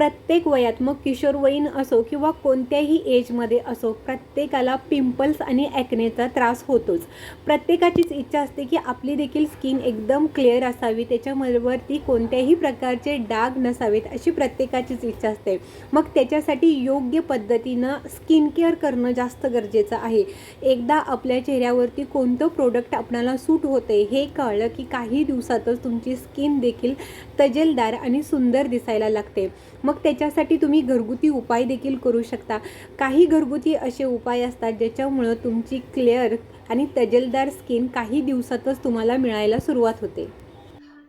प्रत्येक वयात मग किशोरवयीन असो किंवा कोणत्याही एजमध्ये असो प्रत्येकाला पिंपल्स आणि ॲक्नेचा त्रास होतोच. प्रत्येकाचीच इच्छा असते की आपली देखील स्किन एकदम क्लिअर असावी त्याच्यावरती कोणत्याही प्रकारचे डाग नसावेत अशी प्रत्येकाचीच इच्छा असते. मग त्याच्यासाठी योग्य पद्धतीनं स्किन केअर करणं जास्त गरजेचं आहे. एकदा आपल्या चेहऱ्यावरती कोणतं प्रोडक्ट आपणाला सूट होते हे कळलं की काही दिवसातच तुमची स्किन देखील तजेलदार आणि सुंदर दिसायला लागते. मग मग त्याच्यासाठी तुम्ही घरगुती उपाय देखील करू शकता. काही घरगुती असे उपाय असतात ज्याच्यामुळं तुमची क्लिअर आणि तजेलदार स्किन काही दिवसातच तुम्हाला मिळायला सुरुवात होते.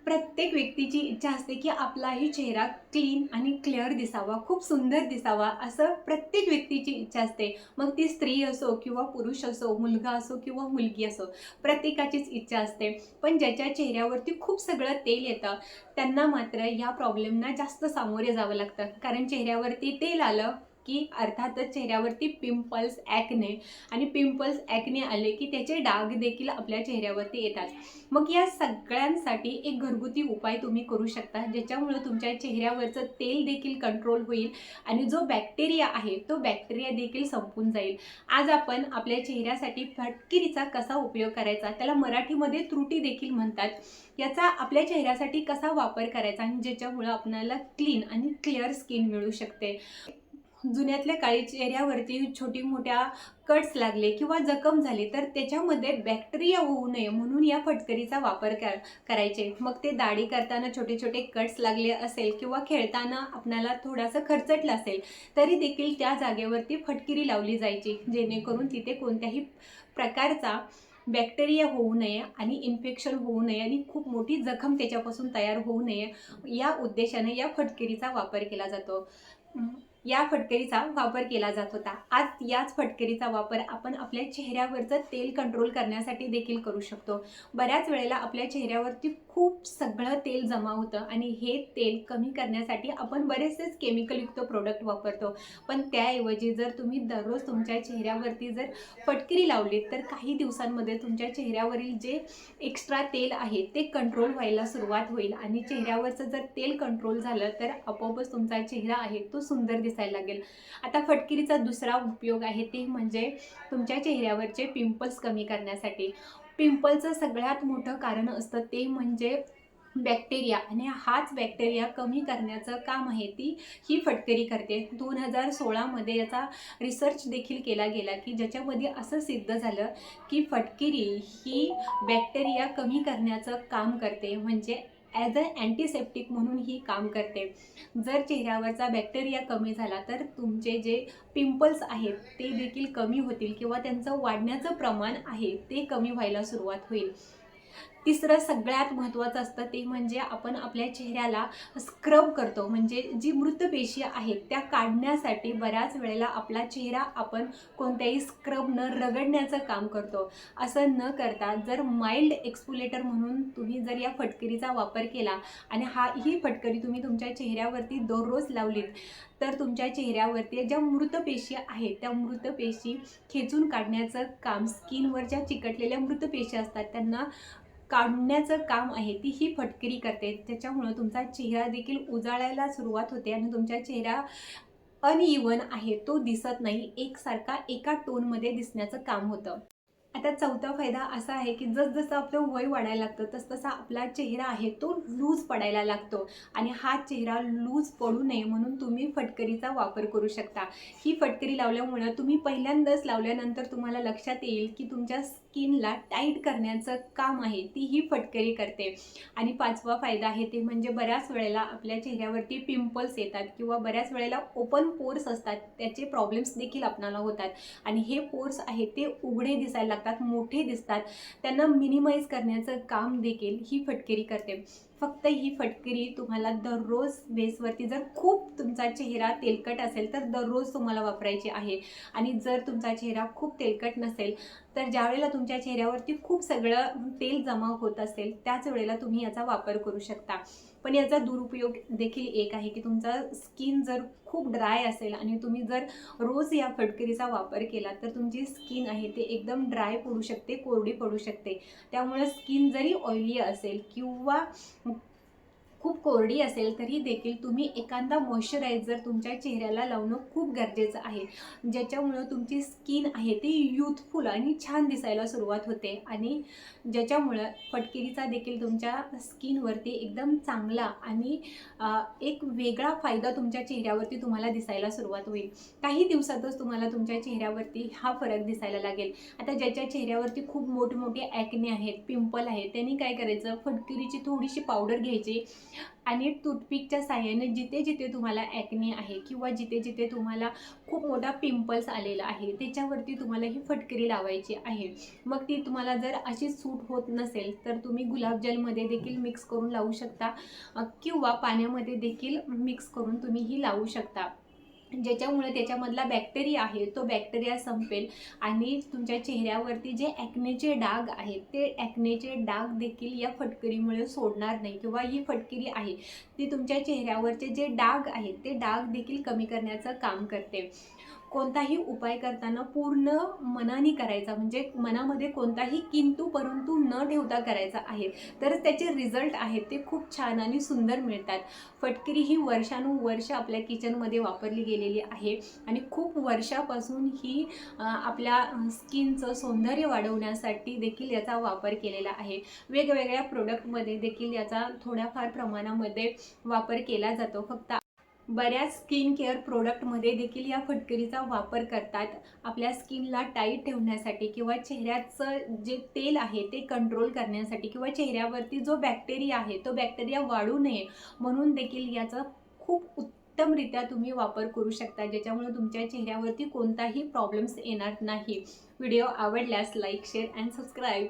प्रत्येक व्यक्तीची इच्छा असते की आपलाही चेहरा क्लीन आणि क्लिअर दिसावा खूप सुंदर दिसावा असं प्रत्येक व्यक्तीची इच्छा असते. मग ती स्त्री असो किंवा पुरुष असो मुलगा असो किंवा मुलगी असो प्रत्येकाचीच इच्छा असते. पण ज्याच्या चेहऱ्यावरती खूप सगळं तेल येतं त्यांना मात्र या प्रॉब्लेमना जास्त सामोरे जावं लागतं. कारण चेहऱ्यावरती तेल आलं की अर्थातच चेहऱ्यावरती पिंपल्स ॲकने आणि पिंपल्स ॲकने आले की त्याचे डाग देखील आपल्या चेहऱ्यावरती येतात. मग या सगळ्यांसाठी एक घरगुती उपाय तुम्ही करू शकता ज्याच्यामुळं तुमच्या चेहऱ्यावरचं तेल देखील कंट्रोल होईल आणि जो बॅक्टेरिया आहे तो बॅक्टेरिया देखील संपून जाईल. आज आपण आपल्या चेहऱ्यासाठी फटकिरीचा कसा उपयोग करायचा त्याला मराठीमध्ये त्रुटी देखील म्हणतात. याचा आपल्या चेहऱ्यासाठी कसा वापर करायचा आणि ज्याच्यामुळं आपल्याला क्लीन आणि क्लिअर स्किन मिळू शकते. जुन्यातल्या काळी चेहऱ्यावरती छोटी मोठ्या कट्स लागले किंवा जखम झाली तर त्याच्यामध्ये बॅक्टेरिया होऊ नये म्हणून या फटकरीचा वापर कर करायचे. मग ते दाढी करताना छोटे छोटे कट्स लागले असेल किंवा खेळताना आपल्याला थोडासा खर्चटला असेल तरी देखील त्या जागेवरती फटकिरी लावली जायची जेणेकरून तिथे कोणत्याही प्रकारचा बॅक्टेरिया होऊ नये आणि इन्फेक्शन होऊ नये आणि खूप मोठी जखम त्याच्यापासून तयार होऊ नये. या उद्देशाने या फटकिरीचा वापर केला जातो. या फटकरीचा वापर केला जात होता. आज याच फटकरीचा वापर आपण आपल्या चेहऱ्यावरचं तेल कंट्रोल करण्यासाठी देखील करू शकतो. बऱ्याच वेळेला आपल्या चेहऱ्यावरती खूप सगळं तेल जमा होतं आणि हे तेल कमी करण्यासाठी आपण बरेचसेच केमिकलयुक्त प्रोडक्ट वापरतो. पण त्याऐवजी जर तुम्ही दररोज तुमच्या चेहऱ्यावरती जर फटकरी लावली तर काही दिवसांमध्ये तुमच्या चेहऱ्यावरील जे एक्स्ट्रा तेल आहे ते कंट्रोल व्हायला सुरुवात होईल आणि चेहऱ्यावरचं जर तेल कंट्रोल झालं तर आपोआपच तुमचा चेहरा आहे तो सुंदर दिसायला लागेल. आता फटकिरीचा दुसरा उपयोग आहे ते म्हणजे तुमच्या चेहऱ्यावरचे पिंपल्स कमी करण्यासाठी. पिंपलचं सगळ्यात मोठं कारण असतं ते म्हणजे बॅक्टेरिया आणि हाच बॅक्टेरिया कमी करण्याचं काम आहे ती ही फटकरी करते. दोन हजार सोळामध्ये याचा रिसर्च देखील केला गेला की ज्याच्यामध्ये असं सिद्ध झालं की फटकिरी ही बॅक्टेरिया कमी करण्याचं काम करते. म्हणजे ॲज अ अँटीसेप्टिक म्हणून ही काम करते. जर चेहऱ्यावरचा बॅक्टेरिया कमी झाला तर तुमचे जे पिंपल्स आहेत ते देखील कमी होतील किंवा त्यांचं वाढण्याचं प्रमाण आहे ते कमी व्हायला सुरुवात होईल. तिसरं सगळ्यात महत्त्वाचं असतं ते म्हणजे आपण आपल्या चेहऱ्याला स्क्रब करतो. म्हणजे जी मृत पेशी आहेत त्या काढण्यासाठी बऱ्याच वेळेला आपला चेहरा आपण कोणत्याही स्क्रब न रगडण्याचं काम करतो. असं न करता जर माइल्ड एक्सपुलेटर म्हणून तुम्ही जर या फटकरीचा वापर केला आणि हा ही फटकरी तुम्ही तुमच्या चेहऱ्यावरती दररोज लावलीत तर तुमच्या चेहऱ्यावरती ज्या मृत पेशी आहेत त्या मृत पेशी खेचून काढण्याचं काम स्किनवर ज्या चिकटलेल्या मृत पेशी असतात त्यांना काढण्याचं काम आहे ती ही फटकरी करते. त्याच्यामुळं तुमचा चेहरा देखील उजाळायला सुरुवात होते आणि तुमचा चेहरा अनइवन आहे तो दिसत नाही. एकसारखा एका टोनमध्ये दिसण्याचं काम होतं. आता चौथा फायदा असा आहे की जसजसं आपलं वय वाढायला लागतं तसतसा आपला चेहरा आहे तो लूज पडायला लागतो. आणि हा चेहरा लूज पडू नये म्हणून तुम्ही फटकरीचा वापर करू शकता. ही फटकरी लावल्यामुळं तुम्ही पहिल्यांदाच लावल्यानंतर तुम्हाला लक्षात येईल की तुमच्या स्किनला टाईट करण्याचं काम आहे ती ही फटकरी करते. आणि पाचवा फायदा आहे ते म्हणजे बऱ्याच वेळेला आपल्या चेहऱ्यावरती पिंपल्स येतात किंवा बऱ्याच वेळेला ओपन पोर्स असतात त्याचे प्रॉब्लेम्स देखील आपणाला होतात. आणि हे पोर्स आहे ते उघडे दिसायला जातात मोठे दिसतात. त्यांना मिनिमाइज करण्याचं काम देखील ही फटकेरी करते. फक्त ही फटकरी तुम्हाला दररोज बेसवरती जर खूप तुमचा चेहरा तेलकट असेल तर दररोज तुम्हाला वापरायची आहे. आणि जर तुमचा चेहरा खूप तेलकट नसेल तर ज्या वेळेला तुमच्या चेहऱ्यावरती खूप सगळं तेल जमा होत असेल त्याच वेळेला तुम्ही याचा वापर करू शकता. पण याचा दुरुपयोग देखील एक आहे की तुमचा स्किन जर खूप ड्राय असेल आणि तुम्ही जर रोज या फटकरीचा वापर केला तर तुमची स्किन आहे ते एकदम ड्राय पडू शकते कोरडी पडू शकते. त्यामुळे स्किन जरी ऑइली असेल किंवा कोरडी असेल तरी देखील तुम्ही एखादा मॉइश्चरायझर तुमच्या चेहऱ्याला लावणं खूप गरजेचं आहे. ज्याच्यामुळं तुमची स्किन आहे ती युथफुल आणि छान दिसायला सुरुवात होते. आणि ज्याच्यामुळं फटकिरीचा देखील तुमच्या स्किनवरती एकदम चांगला आणि एक वेगळा फायदा तुमच्या चेहऱ्यावरती तुम्हाला दिसायला सुरुवात होईल. काही दिवसातच तुम्हाला तुमच्या चेहऱ्यावरती हा फरक दिसायला लागेल. आता ज्याच्या चेहऱ्यावरती खूप मोठमोठे ॲक्ने आहेत पिंपल आहेत त्यांनी काय करायचं? फटकिरीची थोडीशी पावडर घ्यायची. आणि टूथपिकच्या साह्याने जिथे जिथे तुम्हाला ॲक्ने आहे किंवा जिथे जिथे तुम्हाला खूप मोठा पिंपल्स आलेला आहे त्याच्यावरती तुम्हाला ही फटकरी लावायची आहे. मग ती तुम्हाला जर अशी सूट होत नसेल तर तुम्ही गुलाबजलमध्ये देखील मिक्स करून लावू शकता. किंवा पाण्यामध्ये देखील मिक्स करून तुम्ही ही लावू शकता. ज्याच्यामुळे त्याच्यामधला बॅक्टेरिया आहे तो बॅक्टेरिया संपेल. आणि तुमच्या चेहऱ्यावरती जे ॲक्नेचे डाग आहेत ते ॲक्नेचे डाग देखील या फटकरीमुळे सोडणार नाही किंवा ही फटकरी आहे ती तुमच्या चेहऱ्यावरचे जे डाग आहेत ते डाग देखील कमी करण्याचं काम करते. कोणताही उपाय करताना पूर्ण मनाने करायचा म्हणजे मनामध्ये कोणताही किंतू परंतु न ठेवता करायचा आहे तर त्याचे रिझल्ट आहेत ते खूप छान आणि सुंदर मिळतात. फटकरी ही वर्षानुवर्ष आपल्या किचनमध्ये वापरली गेलेली आहे आणि खूप वर्षापासून ही आपल्या स्किनचं सौंदर्य वाढवण्यासाठी देखील याचा वापर केलेला आहे. वेगवेगळ्या प्रोडक्टमध्ये देखील याचा थोड्याफार प्रमाणामध्ये वापर केला जातो. फक्त बऱ्याच स्किन केअर प्रोडक्टमध्ये देखील या फटकरीचा वापर करतात. आपल्या स्किनला टाईट ठेवण्यासाठी किंवा चेहऱ्याचं जे तेल आहे ते कंट्रोल करण्यासाठी किंवा चेहऱ्यावरती जो बॅक्टेरिया आहे तो बॅक्टेरिया वाढू नये म्हणून देखील याचा खूप उत्तमरित्या तुम्ही वापर करू शकता ज्याच्यामुळे तुमच्या चेहऱ्यावरती कोणताही प्रॉब्लेम्स येणार नाही. व्हिडिओ आवडल्यास लाईक शेअर अँड सबस्क्राईब